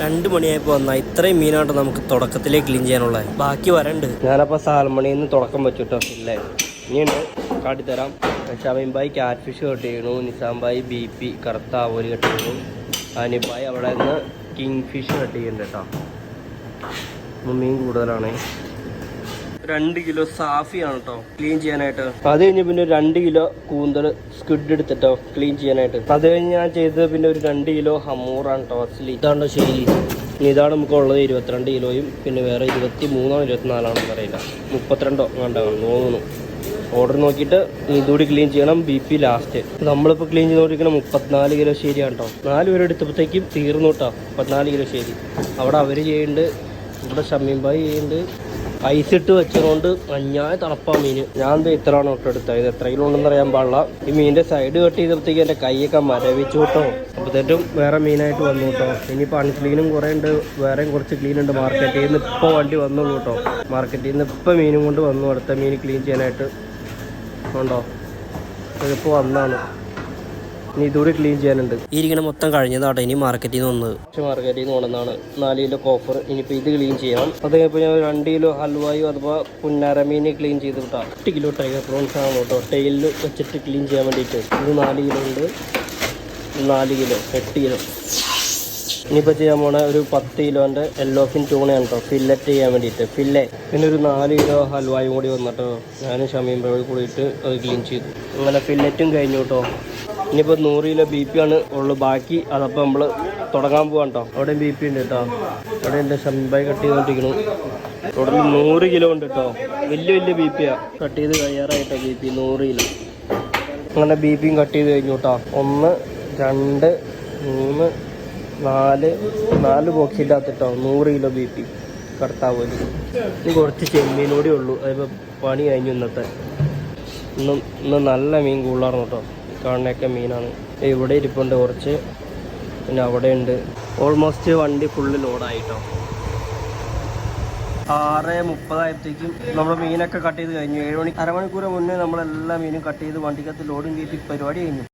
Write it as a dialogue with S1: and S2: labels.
S1: രണ്ട് മണിയായപ്പോൾ വന്നാൽ ഇത്രയും മീനാണ് നമുക്ക് തുടക്കത്തിലേ ക്ലീൻ ചെയ്യാനുള്ളത് ബാക്കി വരണ്ട്. ഞാനപ്പോൾ സാൽമണിയിൽ നിന്ന് തുടക്കം വെച്ചിട്ടോ? ഇല്ലേ? ഇനിയുണ്ട്. കാട്ടിത്തരാം ഷമീംബായി ക്യാറ്റ് ഫിഷ് കട്ട് ചെയ്യണു. നിസാംബായി ബി പി കറുത്ത ആവോലി കട്ട് ചെയ്യണു. അനിബായി അവിടെ നിന്ന് കിങ് ഫിഷ് കട്ട് ചെയ്യുന്നുണ്ട് കേട്ടോ മീൻ കൂടുതലാണ്. രണ്ട് കിലോ സാഫിയാണ് കേട്ടോ ക്ലീൻ ചെയ്യാനായിട്ട്. അത് കഴിഞ്ഞ് പിന്നെ ഒരു രണ്ട് കിലോ കൂന്തൽ സ്ക്വിഡ് എടുത്തിട്ടോ ക്ലീൻ ചെയ്യാനായിട്ട്. അത് കഴിഞ്ഞ് ഞാൻ ചെയ്തത് പിന്നെ ഒരു രണ്ട് കിലോ ഹമ്മൂറാണ് കേട്ടോ അസ്ലി ഇതാണോ ശരി? ഇതാണ് നമുക്ക് ഉള്ളത് ഇരുപത്തിരണ്ട് കിലോയും പിന്നെ വേറെ ഇരുപത്തി മൂന്നോ ഇരുപത്തിനാലാണോ അറിയില്ല. മുപ്പത്തിരണ്ടോ വേണ്ടാണ് തോന്നുന്നു. ഓർഡർ നോക്കിയിട്ട് ഇതുകൂടി ക്ലീൻ ചെയ്യണം ബി പി ലാസ്റ്റ് നമ്മളിപ്പോൾ ക്ലീൻ ചെയ്തുകൊണ്ടിരിക്കുന്ന മുപ്പത്തിനാല് കിലോ ശരിയാണ് കേട്ടോ നാല് പേര് എടുത്തപ്പോഴത്തേക്കും തീർന്നു കേട്ടോ മുപ്പത്തിനാല് കിലോ ശരി. അവിടെ അവർ ചെയ്യുന്നുണ്ട് ഇവിടെ ഷമ്മീംബായി ചെയ്യുന്നുണ്ട്. ഐസ് ഇട്ട് വെച്ചതുകൊണ്ട് മഞ്ഞായ തണുപ്പാ മീൻ. ഞാൻ ദേ ഇത്രയാണ് ഒട്ട് എടുത്തത്. ഇത് എത്ര കിലോ ഉണ്ടെന്ന് അറിയാൻ പാടില്ല. ഈ മീനിന്റെ സൈഡ് കട്ട് ചെയ്തപ്പോഴത്തേക്ക് എന്റെ കൈയൊക്കെ മരവിച്ചു കേട്ടോ. അപ്പോഴത്തേറ്റും വേറെ മീനായിട്ട് വന്നു കേട്ടോ. ഇനിയിപ്പോൾ അൺക്ലീനും കുറേ ഉണ്ട്. വേറെയും കുറച്ച് ക്ലീൻ ഉണ്ട്. മാർക്കറ്റിൽ നിന്ന് ഇപ്പോൾ വണ്ടി വന്നുള്ളൂ കേട്ടോ. മാർക്കറ്റിൽ നിന്ന് ഇപ്പോൾ മീനും കൊണ്ട് വന്നു. അടുത്ത മീൻ ക്ലീൻ ചെയ്യാനായിട്ട് ഉണ്ടോ? ഇതിപ്പോൾ വന്നാണ്. ഇനി ഇതുകൂടി ക്ലീൻ ചെയ്യാനുണ്ട്. ഇരിക്കണ മൊത്തം കഴിഞ്ഞതാട്ടോ ഇനി മാർക്കറ്റിൽ നിന്ന് വന്നത്. പക്ഷെ മാർക്കറ്റിൽ നിന്ന് കൊണ്ടുവന്നാണ് നാല് കിലോ കോഫർ ഇനിയിപ്പോൾ ഇത് ക്ലീൻ ചെയ്യണം. അത് കഴിഞ്ഞപ്പോൾ ഞാൻ രണ്ട് കിലോ ഹൽവായും അഥവാ പുന്നാര മീൻ ക്ലീൻ ചെയ്ത് വിട്ടാം. എട്ട് കിലോ ടൈഗർ പ്രോൺസ് ആണ് കേട്ടോ. ടൈലിൽ വെച്ചിട്ട് ക്ലീൻ ചെയ്യാൻ വേണ്ടിയിട്ട്. ഇത് നാല് കിലോ ഉണ്ട്. നാല് കിലോ എട്ട് കിലോ ഇനിയിപ്പോൾ ചെയ്യാൻ പോണ ഒരു പത്ത് കിലോന്റെ എല്ലോഫിൻ ടൂണയാണ് കേട്ടോ. ഫില്ലറ്റ് ചെയ്യാൻ വേണ്ടിയിട്ട്. ഫില്ലെ പിന്നെ ഒരു നാല് കിലോ ഹൽവായും കൂടി വന്നിട്ടോ ഞാനും ഷമീം കൂടി കൂടിയിട്ട് അത് ക്ലീൻ ചെയ്തു. അങ്ങനെ ഫില്ലറ്റും കഴിഞ്ഞു കേട്ടോ. ഇനിയിപ്പോൾ നൂറ് കിലോ ബി പി ആണ് ഉള്ളു. ബാക്കി അതപ്പോൾ നമ്മൾ തുടങ്ങാൻ പോവാം കേട്ടോ അവിടെ ബി പി ഉണ്ട് കേട്ടോ അവിടെ എന്റെ ശമ്പായി കട്ട് ചെയ്തോണ്ടിരിക്കണു ടോട്ടൽ നൂറ് കിലോ ഉണ്ട് കേട്ടോ വലിയ വലിയ ബി പിയാണ് കട്ട് ചെയ്ത് കഴിയാറായിട്ടോ ബി പി നൂറ് കിലോ. അങ്ങനെ ബി പിയും കട്ട് ചെയ്ത് കഴിഞ്ഞു കേട്ടോ ഒന്ന് രണ്ട് മൂന്ന് നാല് നാല് ബോക്സിന്റെ കേട്ടോ നൂറ് കിലോ ബി പി കടത്താവ് ഇനി കുറച്ച് ചെമ്മീനോടെ ഉള്ളൂ. അതിപ്പോൾ പണി കഴിഞ്ഞു ഇന്നത്തെ. ഇന്ന് ഇന്ന് നല്ല മീൻ കൂടുതലാണ് കേട്ടോ കാണുന്നൊക്കെ മീനാണ് ഇവിടെ ഇരിപ്പുണ്ട് കുറച്ച്. പിന്നെ അവിടെ ഉണ്ട് ഓൾമോസ്റ്റ് വണ്ടി ഫുള്ള് ലോഡായിട്ടോ ആറ് മുപ്പതായപ്പോഴത്തേക്കും നമ്മൾ മീനൊക്കെ കട്ട് ചെയ്ത് കഴിഞ്ഞു. ഏഴ് മണി അരമണിക്കൂർ മുന്നേ നമ്മളെല്ലാ മീനും കട്ട് ചെയ്ത് വണ്ടിക്കകത്ത് ലോഡും കയറ്റി പരിപാടി കഴിഞ്ഞു.